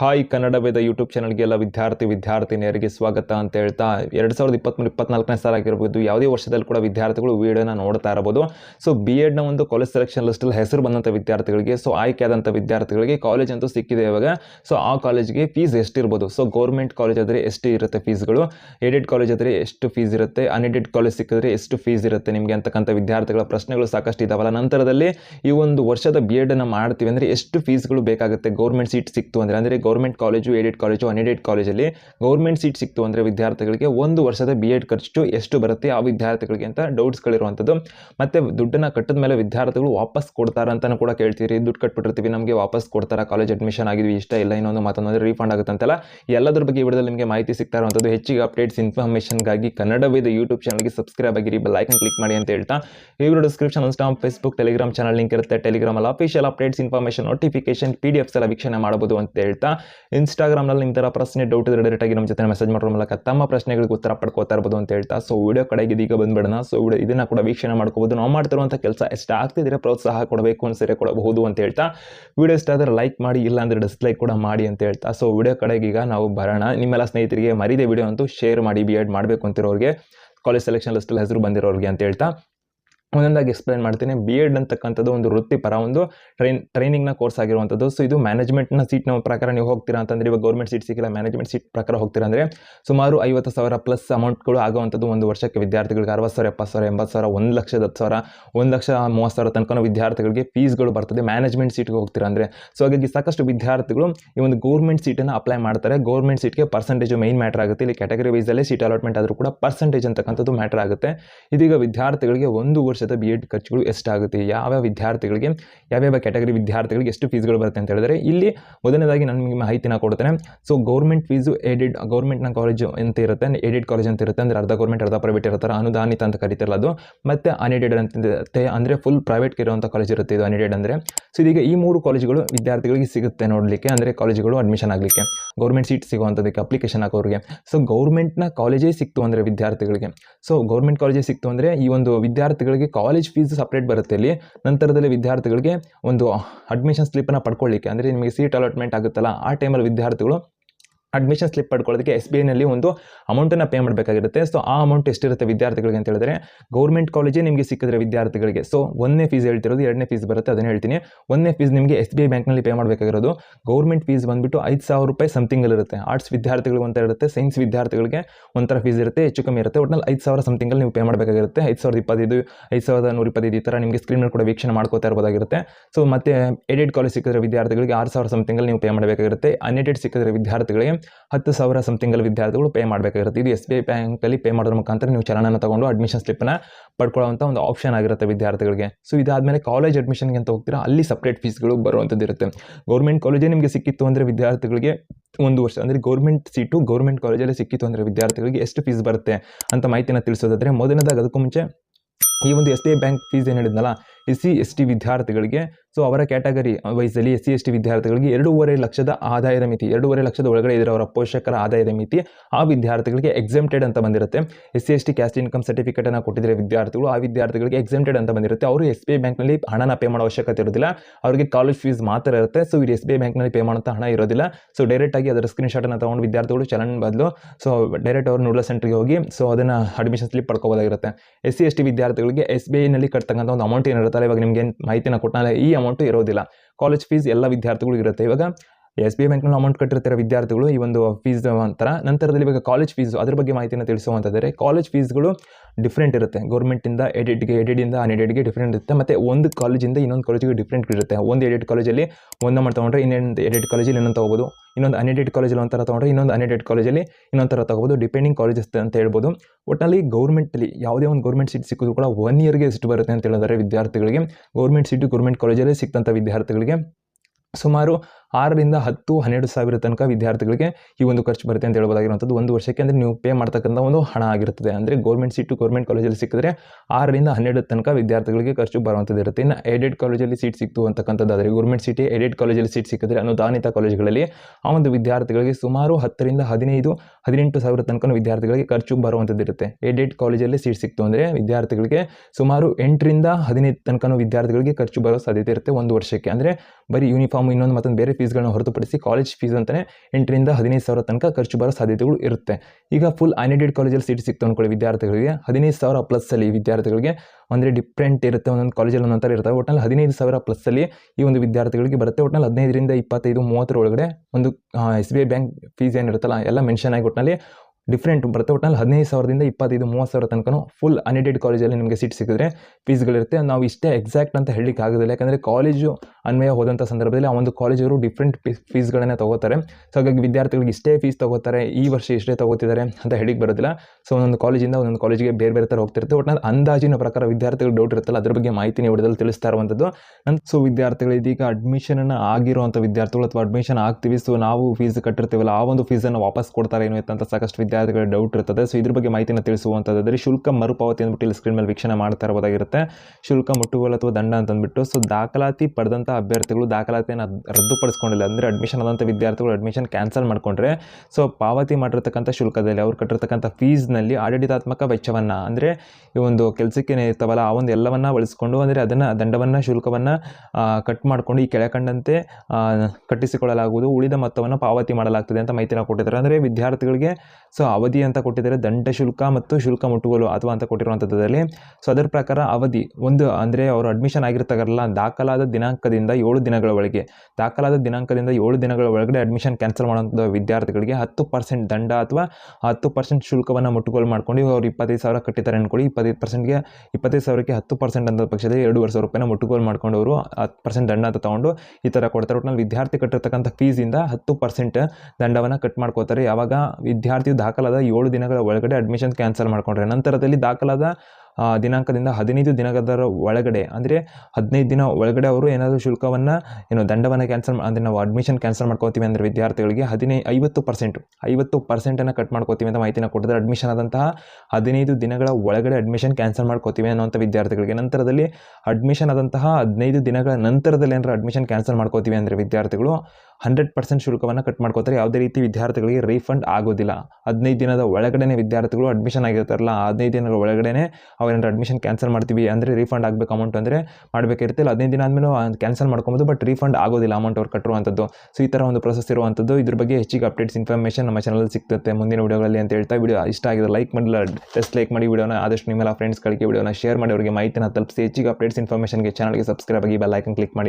Hi Kannada ವೇದ YouTube ಚಾನಲ್ಗೆ ಎಲ್ಲ ವಿದ್ಯಾರ್ಥಿ, ವಿದ್ಯಾರ್ಥಿನಿಯರಿಗೆ ಸ್ವಾಗತ ಅಂತ ಹೇಳ್ತಾ, ಎರಡು ಸಾವಿರದ ಇಪ್ಪತ್ತ್ಮೂರು ಇಪ್ಪತ್ನಾಲ್ಕನೇ ಸಾಲ ಆಗಿರ್ಬೋದು, ಯಾವುದೇ ವರ್ಷದಲ್ಲಿ ಕೂಡ ವಿದ್ಯಾರ್ಥಿಗಳು ವಿಡಿಯೋನ ನೋಡ್ತಾ ಇರ್ಬೋದು ಸೊ ಬಿ ಎಡ್ನ ಒಂದು ಕಾಲೇಜ್ ಸೆಲೆಕ್ಷನ್ ಲಿಸ್ಟಲ್ಲಿ ಹೆಸರು ಬಂದಂಥ ವಿದ್ಯಾರ್ಥಿಗಳಿಗೆ ಸೊ ಆಯ್ಕೆಯಾದಂಥ ವಿದ್ಯಾರ್ಥಿಗಳಿಗೆ ಕಾಲೇಜ್ ಅಂತೂ ಸಿಕ್ಕಿದೆ ಇವಾಗ. ಸೊ ಆ ಕಾಲೇಜ್ಗೆ ಫೀಸ್ ಎಷ್ಟಿರ್ಬೋದು ಸೊ ಗೌರ್ಮೆಂಟ್ ಕಾಲೇಜ್ ಆದರೆ ಎಷ್ಟು ಇರುತ್ತೆ ಫೀಸ್ಗಳು ಏಡೆಡ್ ಕಾಲೇಜ್ ಆದರೆ ಎಷ್ಟು ಫೀಸ್ ಇರುತ್ತೆ? ಅನ್ಎಡೆಡ್ ಕಾಲೇಜ್ ಸಿಕ್ಕಿದ್ರೆ ಎಷ್ಟು ಫೀಸ್ ಇರುತ್ತೆ? ನಿಮಗೆ ಅಂತಕ್ಕಂಥ ವಿದ್ಯಾರ್ಥಿಗಳ ಪ್ರಶ್ನೆಗಳು ಸಾಕಷ್ಟು ಇದಾವಲ್ಲ. ನಂತರದಲ್ಲಿ ಈ ಒಂದು ವರ್ಷದ ಬಿ ಎಡನ್ನು ಮಾಡ್ತೀವಿ ಅಂದರೆ ಎಷ್ಟು ಫೀಸ್ಗಳು ಬೇಕಾಗುತ್ತೆ? ಗೌರ್ಮೆಂಟ್ ಸೀಟ್ ಸಿಕ್ತು ಅಂದರೆ ಅಂದರೆ government college aided college unaided ಕಾಲೇಜಲ್ಲಿ ಗೌರ್ಮೆಂಟ್ ಸೀಟ್ ಸಿಕ್ತು ಅಂದರೆ ವಿದ್ಯಾರ್ಥಿಗಳಿಗೆ ಒಂದು ವರ್ಷದ ಬಿ ಎಡ್ ಖರ್ಚು ಎಷ್ಟು ಬರುತ್ತೆ ಆ ವಿದ್ಯಾರ್ಥಿಗಳಿಗೆ ಅಂತ ಡೌಟ್ಸ್ಗಳಿರುವಂಥದ್ದು ಮತ್ತು ದುಡ್ಡನ್ನು ಕಟ್ಟಿದ ಮೇಲೆ ವಿದ್ಯಾರ್ಥಿಗಳು ವಾಪಸ್ ಕೊಡ್ತಾರೆ ಅಂತಲೂ ಕೂಡ ಕೇಳ್ತೀರಿ. ದುಡ್ಡು ಕಟ್ಬಿಟ್ಟಿರ್ತೀವಿ, ನಮಗೆ ವಾಪಸ್ ಕೊಡ್ತಾರಾ? ಕಾಲೇಜ್ ಅಡ್ಮಿಷನ್ ಆಗಿದ್ವಿ, ಇಷ್ಟ ಇಲ್ಲ, ಇನ್ನೊಂದು ಮತ್ತೊಂದು ರೀಫಂಡ್ ಆಗುತ್ತೆ ಅಂತೆಲ್ಲ ಎಲ್ಲದ್ರ ಬಗ್ಗೆ ಈ ನಿಮಗೆ ಮಾಹಿತಿ ಸಿಗ್ತಾ ಇರುವಂಥದ್ದು. ಹೆಚ್ಚಿಗೆ ಅಪ್ಡೇಟ್ಸ್ ಇನ್ಫಾರ್ಮೇಷನ್ಗಾಗಿ ಕನ್ನಡ ವಿದ ಯೂಟ್ಯೂಬ್ ಚಾನಲ್ಗೆ ಸಬ್ಸ್ಕ್ರೈಬ್ ಆಗಿರಿ. ಬೆಲ್ ಕ್ಲಿಕ್ ಮಾಡಿ ಅಂತ ಹೇಳ್ತಾ. ಈ description Instagram Facebook Telegram channel link ಇರುತ್ತೆ. ಟೆಲಿಗ್ರಾಮಲ್ಲಿ official updates information notification P D Fs ಎಲ್ಲ ವೀಕ್ಷಣೆ ಮಾಡಬಹುದು ಅಂತ ಹೇಳ್ತಾ. ಇನ್ಸ್ಟಾಗ್ರಾಮ್ನಲ್ಲಿ ನಿಮ್ಮ ಥರ ಪ್ರಶ್ನೆ ಡೌಟ್ ಇದ್ರೆ ಡೈರೆಕ್ಟಾಗಿ ನಮ್ಮ ಜೊತೆ ಮೆಸೇಜ್ ಮಾಡೋ ಮೂಲಕ ತಮ್ಮ ಪ್ರಶ್ನೆಗಳಿಗೆ ಉತ್ತರ ಪಡ್ಕೋತಾ ಇರ್ಬೋದು ಅಂತ ಹೇಳ್ತಾ ಸೊ ವಿಡಿಯೋ ಕಡೆಗೆ ಇದೀಗ ಬಂದ್ಬಿಡೋಣ. ಸೊ ವಿಡಿಯೋ ಇದನ್ನು ಕೂಡ ವೀಕ್ಷಣೆ ಮಾಡ್ಕೋಬೋದು. ನಾವು ಮಾಡ್ತಿರುವಂಥ ಕೆಲಸ ಎಷ್ಟು ಆಗ್ತಿದ್ರೆ ಪ್ರೋತ್ಸಾಹ ಕೊಡಬೇಕು ಅನ್ಸರೆ ಕೊಡಬಹುದು ಅಂತ ಹೇಳ್ತಾ ವಿಡಿಯೋ ಇಷ್ಟ ಆದರೆ ಲೈಕ್ ಮಾಡಿ ಇಲ್ಲ ಅಂದರೆ ಡಿಸ್ಲೈಕ್ ಕೂಡ ಮಾಡಿ ಅಂತ ಹೇಳ್ತಾ ಸೊ ವಿಡಿಯೋ ಕಡೆಗೆ ಈಗ ನಾವು ಬರೋಣ. ನಿಮ್ಮೆಲ್ಲ ಸ್ನೇಹಿತರಿಗೆ ಮರಿದೆ ವಿಡಿಯೋ ಅಂತೂ ಶೇರ್ ಮಾಡಿ ಬಿ ಎಡ್ ಮಾಡಬೇಕು ಅಂತಿರೋರಿಗೆ. ಕಾಲೇಜ್ ಸೆಲೆಕ್ಷನ್ ಲಿಸ್ಟಲ್ಲಿ ಹೆಸರು ಬಂದಿರೋರಿಗೆ ಅಂತ ಹೇಳ್ತಾ ಒಂದೊಂದಾಗಿ ಎಕ್ಸ್ಪ್ಲೇನ್ ಮಾಡ್ತೀನಿ. ಬಿ ಎಡ್ ಅಂತಕ್ಕಂಥದ್ದು ಒಂದು ವೃತ್ತಿಪರ, ಒಂದು ಟ್ರೈನ್ ಟ್ರೈನಿಂಗ್ನ ಕೋರ್ಸ್ ಆಗಿರುವಂಥದ್ದು. ಸೊ ಇದು ಮ್ಯಾನೇಜ್ಮೆಂಟ್ನ ಸೀಟ್ನ ಪ್ರಕಾರ ನೀವು ಹೋಗ್ತೀರಾ ಅಂತಂದರೆ, ಇವಾಗ ಗೌರ್ಮೆಂಟ್ ಸೀಟ್ ಸಿಕ್ಕಿಲ್ಲ ಮ್ಯಾನೇಜ್ಮೆಂಟ್ ಸೀಟ್ ಪ್ರಕಾರ ಹೋಗ್ತೀರಾ ಅಂದರೆ, ಸುಮಾರು ಐವತ್ತು ಸಾವಿರ ಪ್ಲಸ್ ಅಮೌಂಟ್ಗಳು ಆಗುವಂಥದ್ದು ಒಂದು ವರ್ಷಕ್ಕೆ ವಿದ್ಯಾರ್ಥಿಗಳಿಗೆ ಅರವತ್ತು ಸಾವಿರ, ಎಪ್ಪತ್ತು ಸಾವಿರ, ಎಂಬತ್ತು ಸಾವಿರ, ಒಂದು ಲಕ್ಷದ ಹತ್ತು ಸಾವಿರ, ಒಂದು ಲಕ್ಷ ಮೂವತ್ತು ಸಾವಿರ ತನಕ ವಿದ್ಯಾರ್ಥಿಗಳಿಗೆ ಫೀಸ್ಗಳು ಬರ್ತದೆ ಮ್ಯಾನೇಜ್ಮೆಂಟ್ ಸೀಟ್ಗೆ ಹೋಗ್ತೀರಾ ಅಂದರೆ. ಸೊ ಹಾಗಾಗಿ ಸಾಕಷ್ಟು ವಿದ್ಯಾರ್ಥಿಗಳು ಈ ಒಂದು ಗೌರ್ಮೆಂಟ್ ಸೀಟನ್ನು ಅಪ್ಲೈ ಮಾಡ್ತಾರೆ. ಗೌರ್ಮೆಂಟ್ ಸೀಟ್ಗೆ ಪರ್ಸೆಂಟೇಜು ಮೈನ್ ಮ್ಯಾಟರ್ ಆಗುತ್ತೆ. ಇಲ್ಲಿ ಕ್ಯಾಟಗರಿ ವೈಸಲ್ಲೇ ಸೀಟ್ ಅಲಾಟ್ಮೆಂಟ್ ಆದರೂ ಕೂಡ ಪರ್ಸೆಂಟೇಜ್ ಅಂತಕ್ಕಂಥದ್ದು ಮ್ಯಾಟರ್ ಆಗುತ್ತೆ. ಇದೀಗ ವಿದ್ಯಾರ್ಥಿಗಳಿಗೆ ಒಂದು ವರ್ಷದ ಬಿ ಎಡ್ ಖರ್ಚುಗಳು ಎಷ್ಟಾಗುತ್ತೆ? ಯಾವ ವಿದ್ಯಾರ್ಥಿಗಳಿಗೆ, ಯಾವ್ಯಾವ ಕ್ಯಾಟಗರಿ ವಿದ್ಯಾರ್ಥಿಗಳಿಗೆ ಎಷ್ಟು ಫೀಸ್ಗಳು ಬರುತ್ತೆ ಅಂತ ಹೇಳಿದ್ರೆ, ಇಲ್ಲಿ ಮೊದಲನೇದಾಗಿ ನಾನು ನಿಮಗೆ ಮಾಹಿತಿನ ಕೊಡ್ತೇನೆ. ಸೊ ಗೌರ್ಮೆಂಟ್ ಫೀಸು ಏಡೆಡ್ ಗೌರ್ಮೆಂಟ್ನ ಕಾಲೇಜು ಅಂತ ಇರುತ್ತೆ? ಏಡೆಡ್ ಕಾಲೇಜ್ ಅಂತ ಇರುತ್ತೆ ಅಂದರೆ ಅರ್ಧ ಗೌರ್ಮೆಂಟ್ ಅರ್ಧ ಪ್ರೈವೇಟ್ ಇರ್ತಾರೆ ಅನುದಾನಿತ ಅಂತ ಕರಿತಾರಲ್ಲ ಅದು. ಮತ್ತು ಅನ್ಎಡೆಡ್ ಅಂತ ಅಂದರೆ ಫುಲ್ ಪ್ರೈವೇಟ್ಗೆ ಇರುವಂಥ ಕಾಲೇಜ್ ಇರುತ್ತೆ ಇದು ಅನ್ಎಡೆಡ್ ಅಂದರೆ. ಸೊ ಇದೀಗ ಈ ಮೂರು ಕಾಲೇಜುಗಳು ವಿದ್ಯಾರ್ಥಿಗಳಿಗೆ ಸಿಗುತ್ತೆ ನೋಡಲಿಕ್ಕೆ ಅಂದರೆ ಕಾಲೇಜುಗಳು ಅಡ್ಮಿಷನ್ ಆಗಲಿಕ್ಕೆ. ಗೌರ್ಮೆಂಟ್ ಸೀಟ್ ಸಿಗುವಂಥದ್ದಕ್ಕೆ ಅಪ್ಲಿಕೇಶನ್ ಹಾಕೋರಿಗೆ. ಸೊ ಗೌರ್ಮೆಂಟ್ನ ಕಾಲೇಜೇ ಸಿಕ್ತು ಅಂದರೆ ವಿದ್ಯಾರ್ಥಿಗಳಿಗೆ. ಸೊ ಗೌರ್ಮೆಂಟ್ ಕಾಲೇಜೇ ಸಿಕ್ತು ಅಂದರೆ ಈ ಒಂದು ವಿದ್ಯಾರ್ಥಿಗಳಿಗೆ ಕಾಲೇಜ್ ಫೀಸ್ ಸಪ್ರೇಟ್ ಬರುತ್ತೆ ಇಲ್ಲಿ. ನಂತರದಲ್ಲಿ ವಿದ್ಯಾರ್ಥಿಗಳಿಗೆ ಒಂದು ಅಡ್ಮಿಷನ್ ಸ್ಲಿಪ್ಪನ್ನು ಪಡ್ಕೊಳ್ಳಿಕ್ಕೆ. ಅಂದರೆ ನಿಮಗೆ ಸೀಟ್ ಅಲಾಟ್ಮೆಂಟ್ ಆಗುತ್ತಲ್ಲ, ಆ ಟೈಮಲ್ಲಿ ವಿದ್ಯಾರ್ಥಿಗಳು ಅಡ್ಮಿಷನ್ ಸ್ಲಿಪ್ ಪಡ್ಕೊಳ್ಳೋದಕ್ಕೆ ಎಸ್ ಬಿ ಐನಲ್ಲಿ ಒಂದು ಅಮೌಂಟನ್ನು ಪೇ ಮಾಡಬೇಕಾಗಿರುತ್ತೆ. ಸೊ ಆ ಅಮೌಂಟ್ ಎಷ್ಟಿರುತ್ತೆ ವಿದ್ಯಾರ್ಥಿಗಳಿಗೆ ಅಂತ ಹೇಳಿದ್ರೆ ಗೌರ್ಮೆಂಟ್ ಕಾಲೇಜೇ ನಿಮಗೆ ಸಿಕ್ಕಿದ್ರೆ ವಿದ್ಯಾರ್ಥಿಗಳಿಗೆ. ಸೊ ಒಂದನೇ ಫೀಸ್ ಹೇಳ್ತಿರೋದು, ಎರಡನೇ ಫೀಸ್ ಬರುತ್ತೆ, ಅದನ್ನು ಹೇಳ್ತೀನಿ. ಒಂದನೇ ಫೀಸ್ ನಿಮಗೆ ಎಸ್ ಬಿ ಐ ಬ್ಯಾಂಕ್ನಲ್ಲಿ ಪೇ ಮಾಡಬೇಕಾಗಿರೋದು ಗೌರ್ಮೆಂಟ್ ಫೀಸ್ ಬಂದುಬಿಟ್ಟು ಐದು ಸಾವಿರ ರೂಪಾಯಿ ಇರುತ್ತೆ. ಆರ್ಟ್ಸ್ ವಿದ್ಯಾರ್ಥಿಗಳಿಗೆ ಒಂಥರ ಇರುತ್ತೆ ಸೈನ್ಸ್ ವಿದ್ಯಾರ್ಥಿಗಳಿಗೆ ಒಂಥರ ಫೀಸ್ ಇರುತ್ತೆ, ಹೆಚ್ಚು ಕಮ್ಮಿ ಇರುತ್ತೆ. ಒಟ್ನಲ್ಲಿ ಐದು ಸಾವಿರ ಸಮಥಿಂಗಲ್ಲಿ ನೀವು ಪೇ ಮಾಡಬೇಕಾಗಿರುತ್ತೆ. ಐದು ಸಾವಿರದ ಇಪ್ಪತ್ತೈದು, ಐದು ಸಾವಿರದ ನೂರ ಇಪ್ಪತ್ತೈದು ಈ ಥರ ನಿಮಗೆ ಸ್ಕ್ರೀನಲ್ಲಿ ಕೂಡ ವೀಕ್ಷಣೆ ಮಾಡ್ಕೋತಾ ಇರ್ಬೋದಾಗಿರುತ್ತೆ. ಸೊ ಮತ್ತೆ ಎಡೆಡ್ ಕಾಲೇಜ್ ಸಿಕ್ಕಿದ್ರೆ ವಿದ್ಯಾರ್ಥಿಗಳಿಗೆ ಆರು ಸಾವಿರ ಸಮಥಿಂಗಲ್ಲಿ ನೀವು ಪೇ ಮಾಡಬೇಕಾಗಿರುತ್ತೆ. ಅನ್ಎಡೆಡ್ ಸಿಕ್ಕಿದ್ರೆ ವಿದ್ಯಾರ್ಥಿಗಳಿಗೆ ಹತ್ತು ಸಾವಿರ ಸಮಥಿಂಗಲ್ಲಿ ವಿದ್ಯಾರ್ಥಿಗಳು ಪೇ ಮಾಡಬೇಕಾಗಿರುತ್ತೆ. ಇದು ಎಸ್ ಬಿ ಐ ಬ್ಯಾಂಕಲ್ಲಿ ಪೇ ಮಾಡೋದ್ರ ಮುಖಾಂತರ ನೀವು ಚಲನನ ತಗೊಂಡು ಅಡ್ಮಿಷನ್ ಸ್ಲಿಪ್ನ ಪಡ್ಕೊಳ್ಳೋವಂಥ ಒಂದು ಆಪ್ಷನ್ ಆಗಿರುತ್ತೆ ವಿದ್ಯಾರ್ಥಿಗಳಿಗೆ. ಸೊ ಇದಾದಮೇಲೆ ಕಾಲೇಜ್ ಅಡ್ಮಿಷನ್ಗೆ ಅಂತ ಹೋಗ್ತೀರಾ, ಅಲ್ಲಿ ಸಪ್ರೇಟ್ ಫೀಸ್ಗಳು ಬರುವಂಥದ್ದು ಇರುತ್ತೆ. ಗೌರ್ಮೆಂಟ್ ಕಾಲೇಜೇ ನಿಮಗೆ ಸಿಕ್ಕಿತ್ತು ಅಂದರೆ ವಿದ್ಯಾರ್ಥಿಗಳಿಗೆ ಒಂದು ವರ್ಷ, ಅಂದರೆ ಗೌರ್ಮೆಂಟ್ ಸೀಟು ಗೌರ್ಮೆಂಟ್ ಕಾಲೇಜಲ್ಲಿ ಸಿಕ್ಕಿತ್ತು ಅಂದರೆ ವಿದ್ಯಾರ್ಥಿಗಳಿಗೆ ಎಷ್ಟು ಫೀಸ್ ಬರುತ್ತೆ ಅಂತ ಮಾಹಿತಿನ ತಿಳಿಸೋದಾದರೆ, ಮೊದಲನೇದಾಗ ಅದಕ್ಕೂ ಮುಂಚೆ ಈ ಒಂದು S B I bank fees ಏನು ಹೇಳಿದ್ನಲ್ಲ, ಎಸ್ ಸಿ, ಎಸ್ ಟಿ ವಿದ್ಯಾರ್ಥಿಗಳಿಗೆ ಸೊ ಅವರ ಕ್ಯಾಟಗರಿ ವೈಸಲ್ಲಿ ಎಸ್ ಸಿ ಎಸ್ ಟಿ ವಿದ್ಯಾರ್ಥಿಗಳಿಗೆ ಎರಡೂವರೆ ಲಕ್ಷದ ಆದಾಯದ ಮಿತಿ, ಎರಡೂವರೆ ಲಕ್ಷದ ಒಳಗಡೆ ಇರೋರ ಪೋಷಕರ ಆದಾಯದ ಮಿತಿ, ಆ ವಿದ್ಯಾರ್ಥಿಗಳಿಗೆ ಎಕ್ಸೆಂಪ್ಟೆಡ್ ಅಂತ ಬಂದಿರುತ್ತೆ. S C S T caste income ಸರ್ಟಿಫಿಕೇಟನ್ನು ಕೊಟ್ಟಿದ್ರೆ ವಿದ್ಯಾರ್ಥಿಗಳು, ಆ ವಿದ್ಯಾರ್ಥಿಗಳಿಗೆ ಎಕ್ಸೆಂಪ್ಟೆಡ್ ಅಂತ ಬಂದಿರುತ್ತೆ. ಅವರು ಎಸ್ ಬಿ ಐ ಬ್ಯಾಂಕ್ನಲ್ಲಿ ಹಣನ ಪೇ ಮಾಡೋ ಅವಶ್ಯಕತೆ ಇರೋದಿಲ್ಲ. ಅವರಿಗೆ ಕಾಲೇಜ್ ಫೀಸ್ ಮಾತ್ರ ಇರುತ್ತೆ. ಸೊ ಇದು ಎಸ್ ಬಿ ಐ ಬ್ಯಾಂಕ್ನಲ್ಲಿ ಪೇ ಮಾಡೋಂಥ ಹಣ ಇರೋದಿಲ್ಲ. ಸೊ ಡೈರೆಕ್ಟಾಗಿ ಅದರ ಸ್ಕ್ರೀನ್ಶಾಟನ್ನು ತೊಗೊಂಡು ವಿದ್ಯಾರ್ಥಿಗಳು ಚಲನ್ ಬದಲು. ಸೊ ಡೈರೆಕ್ಟ್ ಅವರು ನೂಡಲ್ ಸೆಂಟ್ರಿಗೆ ಹೋಗಿ ಸೊ ಅದನ್ನು ಅಡ್ಮಿಷನ್ ಸ್ಲಿಪ್ ಪಡ್ಕೋಬೋದಾಗಿರುತ್ತೆ. ಎಸ್ ಸಿ ಎಸ್ ಟಿ ವಿದ್ಯಾರ್ಥಿಗಳಿಗೆ ಎಸ್ ಬಿ ಐನಲ್ಲಿ ಕಟ್ತಕ್ಕಂಥ ಒಂದು ಅಮೌಂಟ್ ಏನಿರುತ್ತಲ್ಲ, ಇವಾಗ ನಿಮಗೆ ಮಾಹಿತಿನ ಕೊಟ್ಟನಲ್ಲ ಈ ಅಮೌಂಟು ಇರೋದಿಲ್ಲ. ಕಾಲೇಜ್ ಫೀಸ್ ಎಲ್ಲ ವಿದ್ಯಾರ್ಥಿಗಳು ಇರುತ್ತೆ. ಇವಾಗ ಎಸ್ ಬಿ ಐ ಬ್ಯಾಂಕ್ನಲ್ಲಿ ಅಮೌಂಟ್ ಕಟ್ಟಿರ್ತಾರೆ ವಿದ್ಯಾರ್ಥಿಗಳು ಈ ಒಂದು ಫೀಸ್ ಅಂತರ. ನಂತರದಲ್ಲಿ ಇವಾಗ ಕಾಲೇಜ್ ಫೀಸ್ ಅದ್ರ ಬಗ್ಗೆ ಮಾಹಿತಿಯನ್ನು ತಿಳಿಸುವಂಥದ್ದರೆ ಕಾಲೇಜ್ ಫೀಸ್ಗಳು ಡಿಫ್ರೆಂಟ್ ಇರುತ್ತೆ. ಗೌರ್ಮೆಂಟಿಂದ ಎಡೆಡ್ಗೆ ಎಡೆಡಿಂದ ಅನ್ಎಡೆಡ್ಗೆ ಡಿಫ್ರೆಂಟ್ ಇರುತ್ತೆ. ಮತ್ತು ಒಂದು ಕಾಲೇಜಿಂದ ಇನ್ನೊಂದು ಕಾಲೇಜಿಗೆ ಡಿಫ್ರೆಂಟ್ ಇರುತ್ತೆ. ಒಂದು ಎಡೆಡ್ ಕಾಲೇಜಲ್ಲಿ ಒಂದು ಅಮೌಂಟ್ ತೊಗೊಂಡ್ರೆ ಇನ್ನೊಂದು ಎಡೆಡ್ ಕಾಲೇಜಲ್ಲಿ ಇನ್ನೊಂದು ತೊಗೋಬೋದು. ಇನ್ನೊಂದು ಅನ್ಎಡೆಡ್ ಕಾಲೇಜಲ್ಲಿ ಒಂಥರ ತೊಗೊಂಡ್ರೆ ಇನ್ನೊಂದು ಅನ್ಎಡೆಡ್ ಕಾಲೇಜಲ್ಲಿ ಇನ್ನೊಂದು ಥರ ತೊಗೋಬೋದು. ಡಿಪೆಂಡಿಂಗ್ ಕಾಲೇಜಸ್ ಅಂತ ಹೇಳ್ಬೋದು. ಒಟ್ಟಲ್ಲಿ ಗೌರ್ಮೆಂಟಲ್ಲಿ ಯಾವುದೇ ಒಂದು ಗೌರ್ಮೆಂಟ್ ಸೀಟ್ ಸಿಕ್ಕಿದ್ರು ಕೂಡ ಒನ್ ಇಯರ್ಗೆ ಎಷ್ಟು ಬರುತ್ತೆ ಅಂತ ಹೇಳಿದರೆ ವಿದ್ಯಾರ್ಥಿಗಳಿಗೆ. ಗೌರ್ಮೆಂಟ್ ಸೀಟು ಗೌರ್ಮೆಂಟ್ ಕಾಲೇಜಲ್ಲೇ ಸಿಕ್ತಂಥ ವಿದ್ಯಾರ್ಥಿಗಳಿಗೆ ಸುಮಾರು ಆರರಿಂದ ಹತ್ತು, ಹನ್ನೆರಡು ಸಾವಿರ ತನಕ ವಿದ್ಯಾರ್ಥಿಗಳಿಗೆ ಈ ಒಂದು ಖರ್ಚು ಬರುತ್ತೆ ಅಂತ ಹೇಳ್ಬೋದಾಗಿರುವಂಥದ್ದು. ಒಂದು ವರ್ಷಕ್ಕೆ ಅಂದರೆ ನೀವು ಪೇ ಮಾಡ್ತಕ್ಕಂಥ ಒಂದು ಹಣ ಆಗಿರುತ್ತದೆ ಅಂದರೆ ಗೌರ್ಮೆಂಟ್ ಸೀಟು ಗೌರ್ಮೆಂಟ್ ಕಾಲೇಜಲ್ಲಿ ಸಿಕ್ಕಿದ್ರೆ ಆರರಿಂದ ಹನ್ನೆರಡು ತನಕ ವಿದ್ಯಾರ್ಥಿಗಳಿಗೆ ಖರ್ಚು ಬರುವಂಥದ್ದು ಇರುತ್ತೆ. ಇನ್ನು ಏಡೆಡ್ ಕಾಲೇಜಲ್ಲಿ ಸೀಟ್ ಸಿಕ್ತು ಅಂತಕ್ಕಂಥದ್ದಾದರೆ ಗೌರ್ಮೆಂಟ್ ಸೀಟಿ ಏಡೆಡ್ ಕಾಲೇಜಲ್ಲಿ ಸೀಟ್ ಸಿಕ್ಕಿದ್ರೆ ಅನುದಾನಿತ ಕಾಲೇಜುಗಳಲ್ಲಿ ಆ ಒಂದು ವಿದ್ಯಾರ್ಥಿಗಳಿಗೆ ಸುಮಾರು ಹತ್ತರಿಂದ ಹದಿನೈದು, ಹದಿನೆಂಟು ಸಾವಿರ ತನಕ ವಿದ್ಯಾರ್ಥಿಗಳಿಗೆ ಖರ್ಚು ಬರುವಂಥದ್ದು ಇರುತ್ತೆ. ಏಡೆಡ್ ಕಾಲೇಜಲ್ಲಿ ಸೀಟ್ ಸಿಕ್ತು ಅಂದರೆ ವಿದ್ಯಾರ್ಥಿಗಳಿಗೆ ಸುಮಾರು ಎಂಟರಿಂದ ಹದಿನೈದು ತನಕ ವಿದ್ಯಾರ್ಥಿಗಳಿಗೆ ಖರ್ಚು ಬರೋ ಸಾಧ್ಯತೆ ಇರುತ್ತೆ ಒಂದು ವರ್ಷಕ್ಕೆ. ಅಂದರೆ ಬರೀ ಯೂನಿಫಾರ್ಮ್ ಇನ್ನೊಂದು ಮತ್ತೊಂದು ಬೇರೆ ಫೀಸ್ಗಳನ್ನ ಹೊರತುಪಡಿಸಿ ಕಾಲೇಜ್ ಫೀಸ್ ಅಂತಲೇ ಎಂಟರಿಂದ ಹದಿನೈದು ಸಾವಿರ ತನಕ ಖರ್ಚು ಬರೋ ಸಾಧ್ಯತೆಗಳು ಇರುತ್ತೆ. ಈಗ ಫುಲ್ ಅನ್ಎಡೆಡ್ ಕಾಲೇಜಲ್ಲಿ ಸೀಟ್ ಸಿಕ್ತು ಅಂದ್ಕೊಳ್ಳಿ ವಿದ್ಯಾರ್ಥಿಗಳಿಗೆ. ಹದಿನೈದು ಸಾವಿರ ಪ್ಲಸ್ಸಲ್ಲಿ ವಿದ್ಯಾರ್ಥಿಗಳಿಗೆ ಅಂದರೆ ಡಿಫ್ರೆಂಟ್ ಇರುತ್ತೆ, ಒಂದೊಂದು ಕಾಲೇಜಲ್ಲಿ ಒಂದೊಂದು ಥರ ಇರ್ತವೆ ಒಟ್ಟಿನಲ್ಲಿ ಹದಿನೈದು ಸಾವಿರ ಪ್ಲಸ್ಸಲ್ಲಿ ಈ ಒಂದು ವಿದ್ಯಾರ್ಥಿಗಳಿಗೆ ಬರುತ್ತೆ. ಒಟ್ಟಿನಲ್ಲಿ ಹದಿನೈದರಿಂದ ಇಪ್ಪತ್ತೈದು ಮೂವತ್ತರ ಒಳಗಡೆ ಒಂದು S B I bank fees ಏನಿರುತ್ತಲ್ಲ, ಎಲ್ಲ ಮೆನ್ಷನ್ ಆಗಿ ಒಟ್ಟಿನಲ್ಲಿ ಡಿಫ್ರೆಂಟ್ ಬರುತ್ತೆ. ಒಟ್ಟಿನಲ್ಲಿ ಹದಿನೈದು ಸಾವಿರದಿಂದ ಇಪ್ಪತ್ತೈದು, ಮೂವತ್ತು ಸಾವಿರ ತನಕ ಫುಲ್ ಅನ್ಎಡೆಡ್ ಕಾಲೇಜಲ್ಲಿ ನಿಮಗೆ ಸೀಟ್ ಸಿಕ್ಕಿದ್ರೆ ಫೀಸ್ಗಳಿರುತ್ತೆ ನಾವು ಇಷ್ಟೇ ಎಕ್ಸಾಕ್ಟ್ ಅಂತ ಹೇಳಲಿಕ್ಕೆ ಆಗೋದಿಲ್ಲ. ಯಾಕಂದರೆ ಕಾಲೇಜು ಅನ್ವಯ ಹೋದಂಥ ಸಂದರ್ಭದಲ್ಲಿ ಆ ಒಂದು ಕಾಲೇಜವರು ಡಿಫ್ರೆಂಟ್ ಫೀಸ್ಗಳನ್ನೇ ತಗೋತಾರೆ. ಸೊ ಹಾಗಾಗಿ ವಿದ್ಯಾರ್ಥಿಗಳಿಗೆ ಇಷ್ಟೇ ಫೀಸ್ ತಗೋತಾರೆ. ಈ ವರ್ಷ ಇಷ್ಟೇ ತಗೋತಿದ್ದಾರೆ ಅಂತ ಹೇಳಿಕ್ಕೆ ಬರೋದಿಲ್ಲ. ಸೊ ಒಂದೊಂದು ಕಾಲೇಜಿಂದ ಒಂದೊಂದು ಕಾಲೇಜಿಗೆ ಬೇರೆ ಬೇರೆ ಥರ ಹೋಗ್ತಿರುತ್ತೆ. ಒಟ್ಟಿನಲ್ಲಿ ಅಂದಾಜಿನ ಪ್ರಕಾರ ವಿದ್ಯಾರ್ಥಿಗಳು ಡೌಟ್ ಇರುತ್ತಲ್ಲ, ಅದ್ರ ಬಗ್ಗೆ ಮಾಹಿತಿ ವಿಡಿಯೋದಲ್ಲಿ ತಿಳಿಸ್ತಾ ಇರುವಂಥದ್ದು. ನನ್ನ ಸೊ ವಿದ್ಯಾರ್ಥಿಗಳು ಇದೀಗ ಅಡ್ಮಿಷನ್ ಆಗಿರುವಂಥ ವಿದ್ಯಾರ್ಥಿಗಳು ಅಥವಾ ಅಡ್ಮಿಷನ್ ಆಗ್ತೀವಿ. ಸೊ ನಾವು ಫೀಸ್ ಕಟ್ಟಿರ್ತೀವಲ್ಲ, ಆ ಒಂದು ಫೀಸನ್ನು ವಾಪಸ್ ಕೊಡ್ತಾರೆ ಏನು ಅಂತ ಸಾಕಷ್ಟು ವಿದ್ಯಾರ್ಥಿಗಳ ಡೌಟ್ ಇರ್ತದೆ. ಸೊ ಇದ್ರ ಬಗ್ಗೆ ಮಾಹಿತಿನ ತಿಳಿಸುವಂಥದ್ದಾದರೆ ಶುಲ್ಕ ಮರುಪಾವತಿ ಅಂದ್ಬಿಟ್ಟು ಇಲ್ಲಿ ಸ್ಕ್ರೀನ್ ಮೇಲೆ ವೀಕ್ಷಣೆ ಮಾಡ್ತಾ ಇರಬಹುದಾಗಿರುತ್ತೆ ಶುಲ್ಕ ಮುಟ್ಟುಗೋಲು ಅಥವಾ ದಂಡ ಅಂತಂದ್ಬಿಟ್ಟು ಸೊ ದಾಖಲಾತಿ ಪಡೆದಂಥ ಅಭ್ಯರ್ಥಿಗಳು ದಾಖಲಾತಿಯನ್ನು ರದ್ದುಪಡಿಸ್ಕೊಂಡಿಲ್ಲ. ಅಂದರೆ ಅಡ್ಮಿಷನ್ ಆದಂಥ ವಿದ್ಯಾರ್ಥಿಗಳು ಅಡ್ಮಿಷನ್ ಕ್ಯಾನ್ಸಲ್ ಮಾಡಿಕೊಂಡ್ರೆ ಸೊ ಪಾವತಿ ಮಾಡಿರ್ತಕ್ಕಂಥ ಶುಲ್ಕದಲ್ಲಿ ಅವ್ರು ಕಟ್ಟಿರ್ತಕ್ಕಂಥ ಫೀಸ್ನಲ್ಲಿ ಆಡಳಿತಾತ್ಮಕ ವೆಚ್ಚವನ್ನು, ಅಂದರೆ ಈ ಒಂದು ಕೆಲಸಕ್ಕೆ ಇರ್ತಾವಲ್ಲ ಆ ಒಂದು ಎಲ್ಲವನ್ನು ಬಳಸ್ಕೊಂಡು, ಅಂದರೆ ಅದನ್ನು ದಂಡವನ್ನು, ಶುಲ್ಕವನ್ನು ಕಟ್ ಮಾಡಿಕೊಂಡು ಈ ಕೆಳಕಂಡಂತೆ ಕಟ್ಟಿಸಿಕೊಳ್ಳಲಾಗುವುದು. ಉಳಿದ ಮೊತ್ತವನ್ನು ಪಾವತಿ ಮಾಡಲಾಗ್ತದೆ ಅಂತ ಮಾಹಿತಿನ ಕೊಟ್ಟಿದ್ದಾರೆ. ಅಂದರೆ ವಿದ್ಯಾರ್ಥಿಗಳಿಗೆ ಸೊ ಅವಧಿ ಅಂತ ಕೊಟ್ಟಿದ್ದಾರೆ, ದಂಡ ಶುಲ್ಕ ಮತ್ತು ಶುಲ್ಕ ಮುಟ್ಟುಗೋಲು ಅಥವಾ ಅಂತ ಕೊಟ್ಟಿರುವಂಥದ್ದರಲ್ಲಿ ಸೊ ಅದರ ಪ್ರಕಾರ ಅವಧಿ ಒಂದು ಅಂದರೆ ಅವರು ಅಡ್ಮಿಷನ್ ಆಗಿರ್ತಾರಲ್ಲ ದಾಖಲಾದ ದಿನಾಂಕದಿಂದ ಏಳು ದಿನಗಳ ಒಳಗೆ. ದಾಖಲಾದ ದಿನಾಂಕದಿಂದ ಏಳು ದಿನಗಳ ಒಳಗಡೆ ಅಡ್ಮಿಷನ್ ಕ್ಯಾನ್ಸಲ್ ಮಾಡುವಂಥ ವಿದ್ಯಾರ್ಥಿಗಳಿಗೆ ಹತ್ತು ಪರ್ಸೆಂಟ್ ದಂಡ ಅಥವಾ ಹತ್ತು ಪರ್ಸೆಂಟ್ ಶುಲ್ಕವನ್ನು ಮುಟ್ಟುಗೋಲು ಮಾಡ್ಕೊಂಡು ಅವ್ರು ಇಪ್ಪತ್ತೈದು ಸಾವಿರ ಕಟ್ಟಿದ್ದಾರೆ ಅಂದ್ಕೊಳ್ಳಿ. ಇಪ್ಪತ್ತೈದು ಪರ್ಸೆಂಟ್ಗೆ ಇಪ್ಪತ್ತೈದು ಸಾವಿರಕ್ಕೆ ಹತ್ತು ಪರ್ಸೆಂಟ್ ಅಂತ ಪಕ್ಷದಲ್ಲಿ ಎರಡೂವರೆ ಸಾವಿರ ರೂಪಾಯಿನ ಮುಟ್ಟುಗೋಲು ಮಾಡ್ಕೊಂಡು ಅವರು ಹತ್ತು ಪರ್ಸೆಂಟ್ ದಂಡ ಅಂತ ತೊಗೊಂಡು ಈ ಥರ ಕೊಡ್ತಾರೆ. ಒಟ್ಟಿನಲ್ಲಿ ವಿದ್ಯಾರ್ಥಿ ಕಟ್ಟಿರ್ತಕ್ಕಂಥ ಫೀಸಿಂದ ಹತ್ತು ಪರ್ಸೆಂಟ್ ದಂಡವನ್ನು ಕಟ್ ಮಾಡ್ಕೋತಾರೆ. ಯಾವಾಗ ವಿದ್ಯಾರ್ಥಿ ದಾಖಲಾದ ಏಳು ದಿನಗಳ ಒಳಗಡೆ ಅಡ್ಮಿಷನ್ ಕ್ಯಾನ್ಸಲ್ ಮಾಡ್ಕೊಂಡ್ರೆ, ನಂತರದಲ್ಲಿ ದಾಖಲಾದ ದಿನಾಂಕದಿಂದ ಹದಿನೈದು ದಿನಗಳ ಒಳಗಡೆ, ಅಂದರೆ ಹದಿನೈದು ದಿನ ಒಳಗಡೆ ಅವರು ಏನಾದರೂ ಶುಲ್ಕವನ್ನು, ಏನು ದಂಡವನ್ನು ಕ್ಯಾನ್ಸಲ್ ಅಂದರೆ ನಾವು ಅಡ್ಮಿಷನ್ ಕ್ಯಾನ್ಸಲ್ ಮಾಡ್ಕೋತೀವಿ ಅಂದರೆ ವಿದ್ಯಾರ್ಥಿಗಳಿಗೆ ಹದಿನೈ, ಐವತ್ತು ಪರ್ಸೆಂಟ್ ಐವತ್ತು ಪರ್ಸೆಂಟನ್ನು ಕಟ್ ಮಾಡ್ಕೋತೀವಿ ಅಂತ ಮಾಹಿತಿನ ಕೊಟ್ಟಿದ್ದಾರೆ. ಅಡ್ಮಿಷನ್ ಆದಂತಹ ಹದಿನೈದು ದಿನಗಳ ಒಳಗಡೆ ಅಡ್ಮಿಷನ್ ಕ್ಯಾನ್ಸಲ್ ಮಾಡ್ಕೋತೀವಿ ಅನ್ನೋಂಥ ವಿದ್ಯಾರ್ಥಿಗಳಿಗೆ, ನಂತರದಲ್ಲಿ ಅಡ್ಮಿಷನ್ ಆದಂತಹ ಹದಿನೈದು ದಿನಗಳ ನಂತರದಲ್ಲಿ ಏನಾರ ಅಡ್ಮಿಷನ್ ಕ್ಯಾನ್ಸಲ್ ಮಾಡ್ಕೋತೀವಿ ಅಂದರೆ ವಿದ್ಯಾರ್ಥಿಗಳು ಹಂಡ್ರೆಡ್ ಪರ್ಸೆಂಟ್ ಶುಲ್ಕವನ್ನು ಕಟ್ ಮಾಡ್ಕೋತಾರೆ. ಯಾವುದೇ ರೀತಿ ವಿದ್ಯಾರ್ಥಿಗಳಿಗೆ ರೀಫಂಡ್ ಆಗೋದಿಲ್ಲ. ಹದಿನೈದು ದಿನದ ಒಳಗಡೆ ವಿದ್ಯಾರ್ಥಿಗಳು ಅಡ್ಮಿಷನ್ ಆಗಿರ್ತಾರಲ್ಲ, ಹದಿನೈದು ದಿನಗಳ ಒಳಗಡೆ ಅವ್ರೇನಾದ್ರು ಅಡ್ಮಿಷನ್ ಕ್ಯಾನ್ಸಲ್ ಮಾಡ್ತೀವಿ ಅಂದರೆ ರೀಫಂಡ್ ಆಗಬೇಕು ಅಮೌಂಟ್ ಅಂದರೆ ಮಾಡಬೇಕಿರ್ತಿಲ್ಲ ಹದಿನೈದು ದಿನ ಆದಮೇಲೆ ಕ್ಯಾನ್ಸಲ್ ಮಾಡ್ಕೊಬೋದು ಬಟ್ ರೀಫಂಡ್ ಆಗೋದಿಲ್ಲ ಅಮೌಂಟ್ ಅವ್ರು ಕಟ್ಟಿರುವಂಥದ್ದು. ಸೊ ಈ ಥರ ಒಂದು ಪ್ರೊಸೆಸ್ ಇರುವಂಥದ್ದು. ಇದ್ರ ಬಗ್ಗೆ ಹೆಚ್ಚಿಗೆ ಅಪ್ಡೇಟ್ಸ್ ಇನ್ಫಾರ್ಮೇಷನ್ ನಮ್ಮ ಚಾನಲ್ ಸಿಗ್ತದೆ ಮುಂದಿನ ವಿಡಿಯೋಗಳಲ್ಲಿ ಅಂತ ಹೇಳ್ತಾ ವಿಡಿಯೋ. ಇಷ್ಟ ಆಗಿದೆ ಲೈಕ್ ಮಾಡಿಲ್ಲ ಟೆಸ್ಟ್ ಲೈಕ್ ಮಾಡಿ ವಿಡಿಯೋನ. ಆದಷ್ಟು ನಿಮ್ಮೆಲ್ಲ ಫ್ರೆಂಡ್ಸ್ಗಳಿಗೆ ವಿಡಿಯೋನ ಶೇರ್ ಮಾಡಿ. ಅವರಿಗೆ ಮಾಹಿತಿನ ತಲುಪಿಸಿ. ಹೆಚ್ಚಿಗೆ ಅಪ್ಡೇಟ್ಸ್ ಇನ್ಫಾರ್ಮೇಷನ್ಗೆ ಚಾನಲ್ಗೆ ಸಬ್ಸ್ಕ್ರೈಬ್ ಆಗಿ ಬೆಲ್ ಕ್ಲಿಕ್ ಮಾಡಿ.